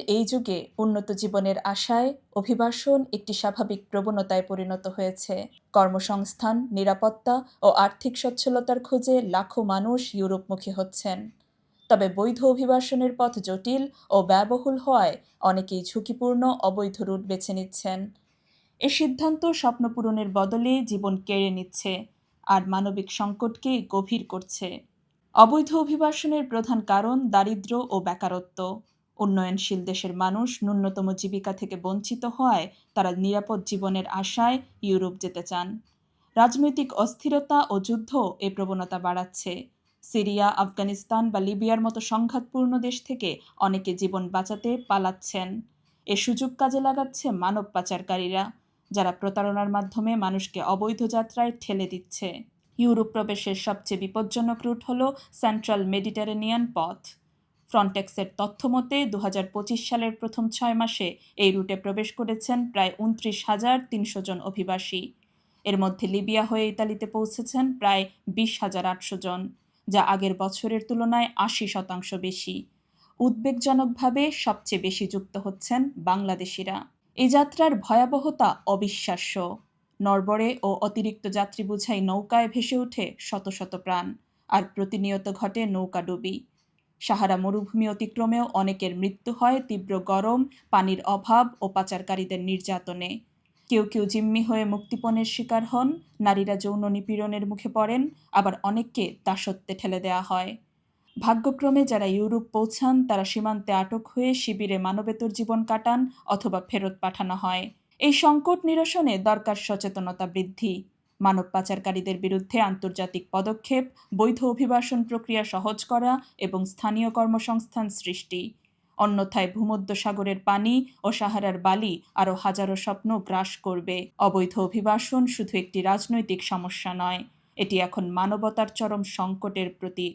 এই যুগে উন্নত জীবনের আশায় অভিবাসন একটি স্বাভাবিক প্রবণতায় পরিণত হয়েছে। কর্মসংস্থান, নিরাপত্তা ও আর্থিক সচ্ছলতার খোঁজে লাখো মানুষ ইউরোপমুখী হচ্ছেন। তবে বৈধ অভিবাসনের পথ জটিল ও ব্যয়বহুল হওয়ায় অনেকেই ঝুঁকিপূর্ণ অবৈধ রুট বেছে নিচ্ছেন। এ সিদ্ধান্ত স্বপ্ন পূরণের বদলে জীবন কেড়ে নিচ্ছে আর মানবিক সংকটকে গভীর করছে। অবৈধ অভিবাসনের প্রধান কারণ দারিদ্র্য ও বেকারত্ব। উন্নয়নশীল দেশের মানুষ ন্যূনতম জীবিকা থেকে বঞ্চিত হওয়ায় তারা নিরাপদ জীবনের আশায় ইউরোপ যেতে চান। রাজনৈতিক অস্থিরতা ও যুদ্ধ এ প্রবণতা বাড়াচ্ছে। সিরিয়া, আফগানিস্তান বা লিবিয়ার মতো সংঘাতপূর্ণ দেশ থেকে অনেকে জীবন বাঁচাতে পালাচ্ছেন। এ সুযোগ কাজে লাগাচ্ছে মানব পাচারকারীরা, যারা প্রতারণার মাধ্যমে মানুষকে অবৈধ যাত্রায় ঠেলে দিচ্ছে। ইউরোপ প্রবেশের সবচেয়ে বিপজ্জনক রুট হল সেন্ট্রাল মেডিটারেনিয়ান পথ। ফ্রন্টেক্সের তথ্য মতে দু সালের প্রথম ছয় মাসে এই রুটে প্রবেশ করেছেন প্রায় উনত্রিশ হাজার তিনশো জন অভিবাসী। এর মধ্যে লিবিয়া হয়ে ইতালিতে পৌঁছেছেন প্রায় বিশ হাজার আটশো জন, যা আগের বছরের তুলনায় আশি শতাংশ বেশি। উদ্বেগজনকভাবে সবচেয়ে বেশি যুক্ত হচ্ছেন বাংলাদেশিরা। এই যাত্রার ভয়াবহতা অবিশ্বাস্য। নরবরে ও অতিরিক্ত যাত্রী বুঝাই নৌকায় ভেসে ওঠে শত শত প্রাণ, আর প্রতিনিয়ত ঘটে নৌকাডুবি। সাহারা মরুভূমি অতিক্রমেও অনেকের মৃত্যু হয় তীব্র গরম, পানির অভাব ও পাচারকারীদের নির্যাতনে। কেউ কেউ জিম্মি হয়ে মুক্তিপণের শিকার হন, নারীরা যৌন নিপীড়নের মুখে পড়েন, আবার অনেককে দাসত্বে ঠেলে দেওয়া হয়। ভাগ্যক্রমে যারা ইউরোপ পৌঁছান, তারা সীমান্তে আটক হয়ে শিবিরে মানবেতর জীবন কাটান অথবা ফেরত পাঠানো হয়। এই সংকট নিরসনে দরকার সচেতনতা বৃদ্ধি। মানব পাচারকারীদের বিরুদ্ধে আন্তর্জাতিক পদক্ষেপ, বৈধ অভিবাসন প্রক্রিয়া সহজ করা এবং স্থানীয় কর্মসংস্থান সৃষ্টি। অন্যথায় ভূমধ্যসাগরের পানি ও সাহারার বালি আরও হাজারো স্বপ্ন গ্রাস করবে। অবৈধ অভিবাসন শুধু একটি রাজনৈতিক সমস্যা নয়, এটি এখন মানবতার চরম সংকটের প্রতীক।